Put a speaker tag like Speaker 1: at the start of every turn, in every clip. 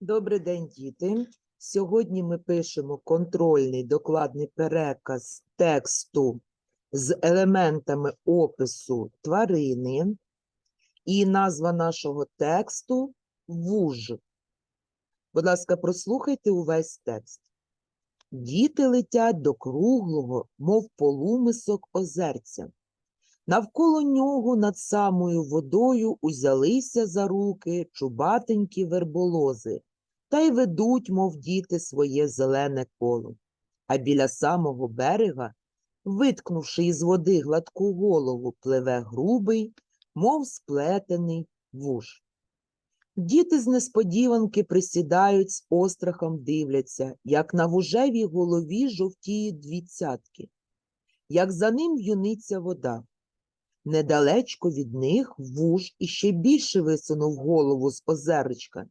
Speaker 1: Добрий день, діти. Сьогодні ми пишемо контрольний докладний переказ тексту з елементами опису тварини. І назва нашого тексту вуж. Будь ласка, прослухайте увесь текст. Діти летять до круглого, мов полумисок озерця. Навколо нього над самою водою узялися за руки чубатенькі верболози та й ведуть, мов діти, своє зелене коло. А біля самого берега, виткнувши із води гладку голову, пливе грубий, мов сплетений вуж. Діти з несподіванки присідають з острахом дивляться, як на вужевій голові жовтіють дві цятки, як за ним в'юниться вода. Недалечко від них вуж іще більше висунув голову з озеречка,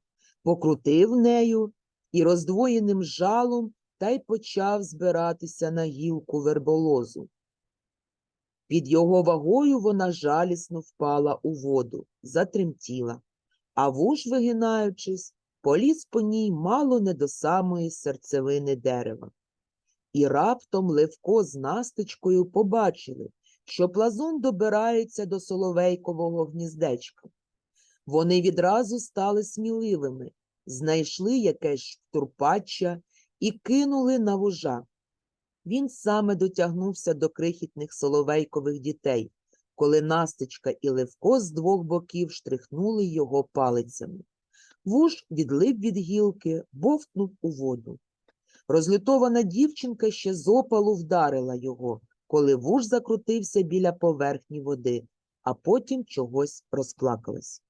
Speaker 1: покрутив нею і роздвоєним жалом та й почав збиратися на гілку верболозу. Під його вагою вона жалісно впала у воду, затремтіла, а вуж, вигинаючись, поліз по ній мало не до самої серцевини дерева. І раптом Левко з Настечкою побачили, що плазун добирається до соловейкового гніздечка. Вони відразу стали сміливими, знайшли якесь штурпаччя і кинули на вужа. Він саме дотягнувся до крихітних соловейкових дітей, коли Настечка і Левко з двох боків штрихнули його палицями. Вуж відлип від гілки, бовтнув у воду. Розлютована дівчинка ще з опалу вдарила його, коли вуж закрутився біля поверхні води, а потім чогось розплакалась.